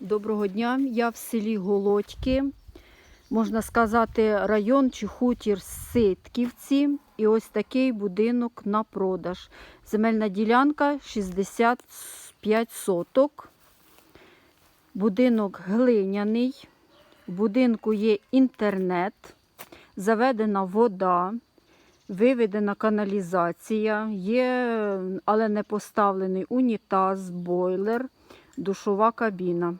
Доброго дня. Я в селі Голодьки. Можна сказати, район чи хутір Ситківці. І ось такий будинок на продаж. Земельна ділянка 65 соток. Будинок глиняний. В будинку є інтернет, заведена вода, виведена каналізація, є, але не поставлений унітаз, бойлер, душова кабіна.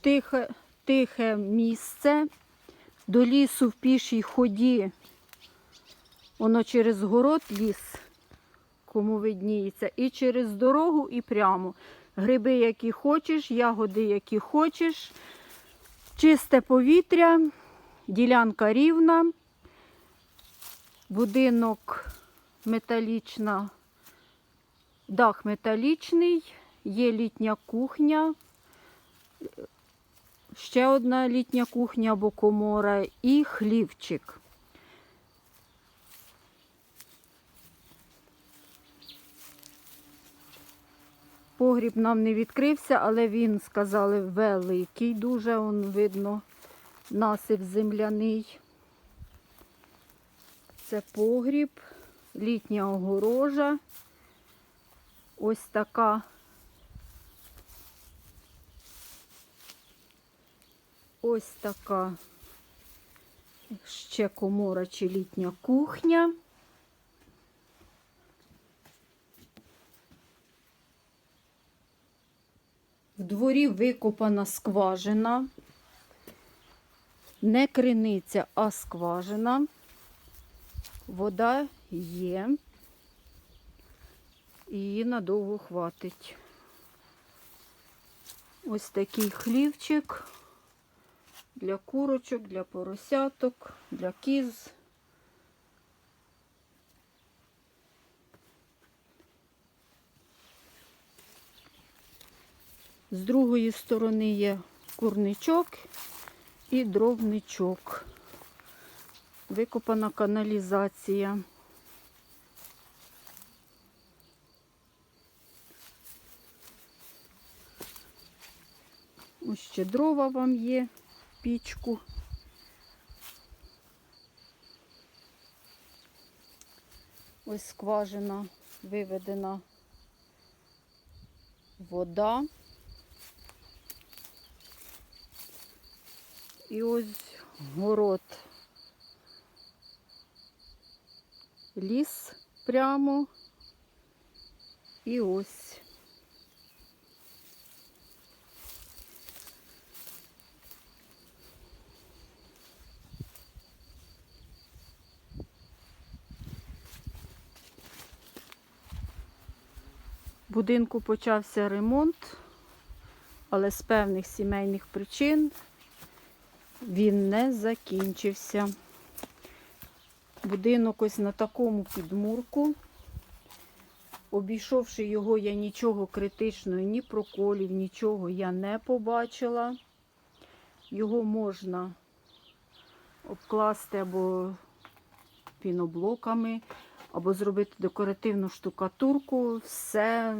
Тихе, тихе місце. До лісу в пішій ході. Воно через город ліс, кому видніється, і через дорогу, і прямо. Гриби, які хочеш, ягоди, які хочеш. Чисте повітря, ділянка рівна, будинок металічна, дах металічний, є літня кухня, ще одна літня кухня або комора і хлівчик. Погріб нам не відкрився, але він, сказали, великий, дуже он видно, насип земляний. Це погріб, літня огорожа. Ось така. Ось така ще комора чи літня кухня. В дворі викопана скважина. Не криниця, а скважина. Вода є. І Її надовго хватить. Ось такий хлівчик для курочок, для поросяток, для кіз. З другої сторони є курничок і дровничок. Викопана каналізація. Ось ще дрова вам є, пічку. Ось скважина виведена вода. І ось город. Ліс прямо. І ось. Будинку почався ремонт, але з певних сімейних причин він не закінчився. Будинок ось на такому підмурку. Обійшовши його, я нічого критичного, ні проколів, нічого я не побачила. Його можна обкласти або піноблоками, або зробити декоративну штукатурку. Все,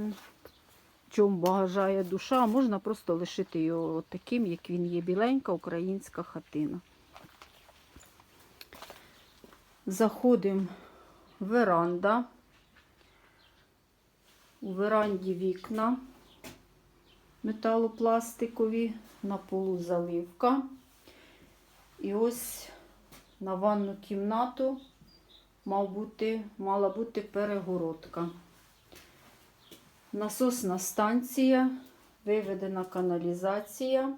чому бажає душа, можна просто лишити його таким, як він є, біленька українська хатина. Заходимо в веранда. У веранді вікна металопластикові, на полу заливка. І ось на ванну кімнату мав бути, мала бути перегородка. Насосна станція, виведена каналізація,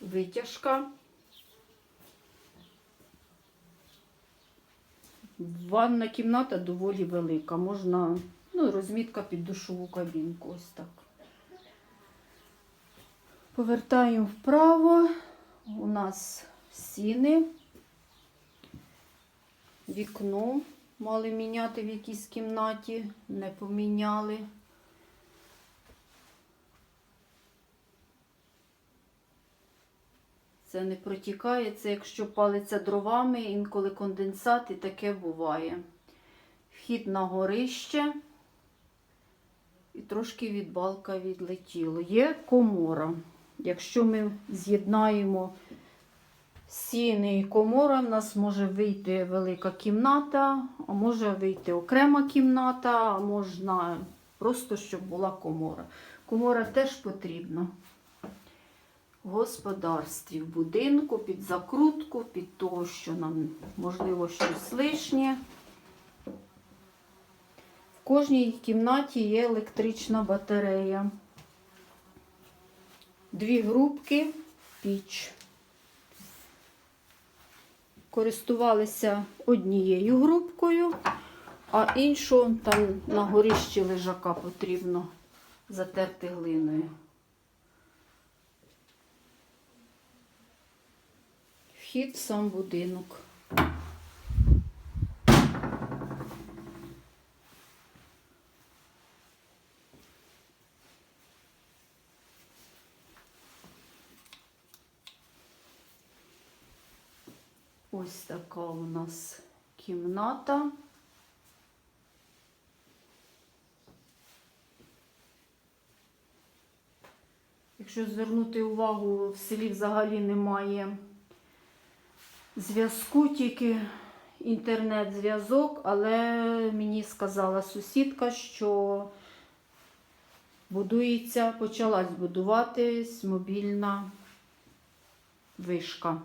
витяжка. Ванна кімната доволі велика. Можна, ну, розмітка під душову кабінку. Ось так. Повертаємо вправо. У нас сіни. Вікно мали міняти в якійсь кімнаті, не поміняли. Це не протікає, це якщо палиться дровами, інколи конденсат і таке буває. Вхід на горище. І трошки від балка відлетіло. Є комора. Якщо ми з'єднаємо стіни і комора, в нас може вийти велика кімната, а може вийти окрема кімната, а можна просто, щоб була комора. Комора теж потрібна господарстві, в будинку, під закрутку, під того, що нам можливо щось лишнє. В кожній кімнаті є електрична батарея. Дві грубки, піч. Користувалися однією грубкою, а іншу там на горіщі лежака потрібно затерти глиною. Вхід в сам будинок. Ось така у нас кімната. Якщо звернути увагу, в селі взагалі немає зв'язку, тільки інтернет-зв'язок, але мені сказала сусідка, що будується, почалась будуватись мобільна вишка.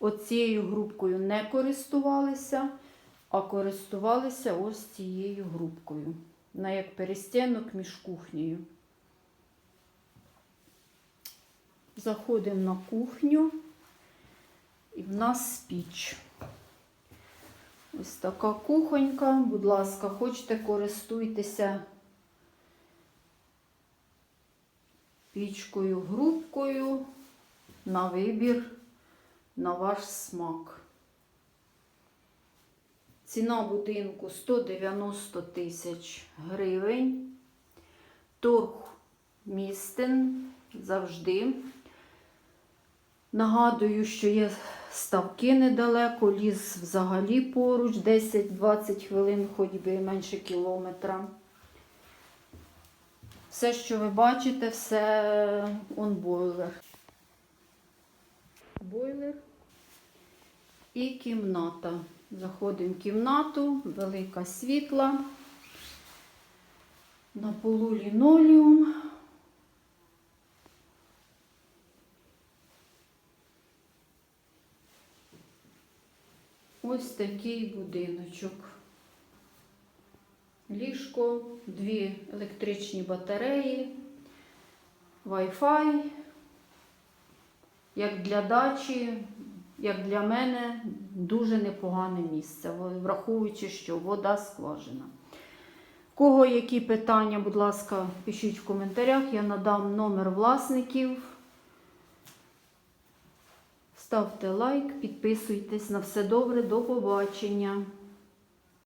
Оцією грубкою не користувалися, а користувалися ось цією грубкою. Вона як перестінок між кухнею. Заходимо на кухню, і в нас піч. Ось така кухонька. Будь ласка, хочете, користуйтеся пічкою, грубкою на вибір на ваш смак. Ціна будинку 190 тисяч гривень. Торг містен завжди. Нагадую, що є ставки недалеко, ліс взагалі поруч, 10-20 хвилин ходьби менше кілометра. Все, що ви бачите, все он бойлер. Бойлер і кімната. Заходимо в кімнату, велика світла. На полу лінолеум. Ось такий будиночок. Ліжко, дві електричні батареї, Wi-Fi. Як для дачі, як для мене, дуже непогане місце, враховуючи, що вода скважина. Кого які питання, будь ласка, пишіть в коментарях, я надам номер власників. Ставте лайк, підписуйтесь на все добре, до побачення.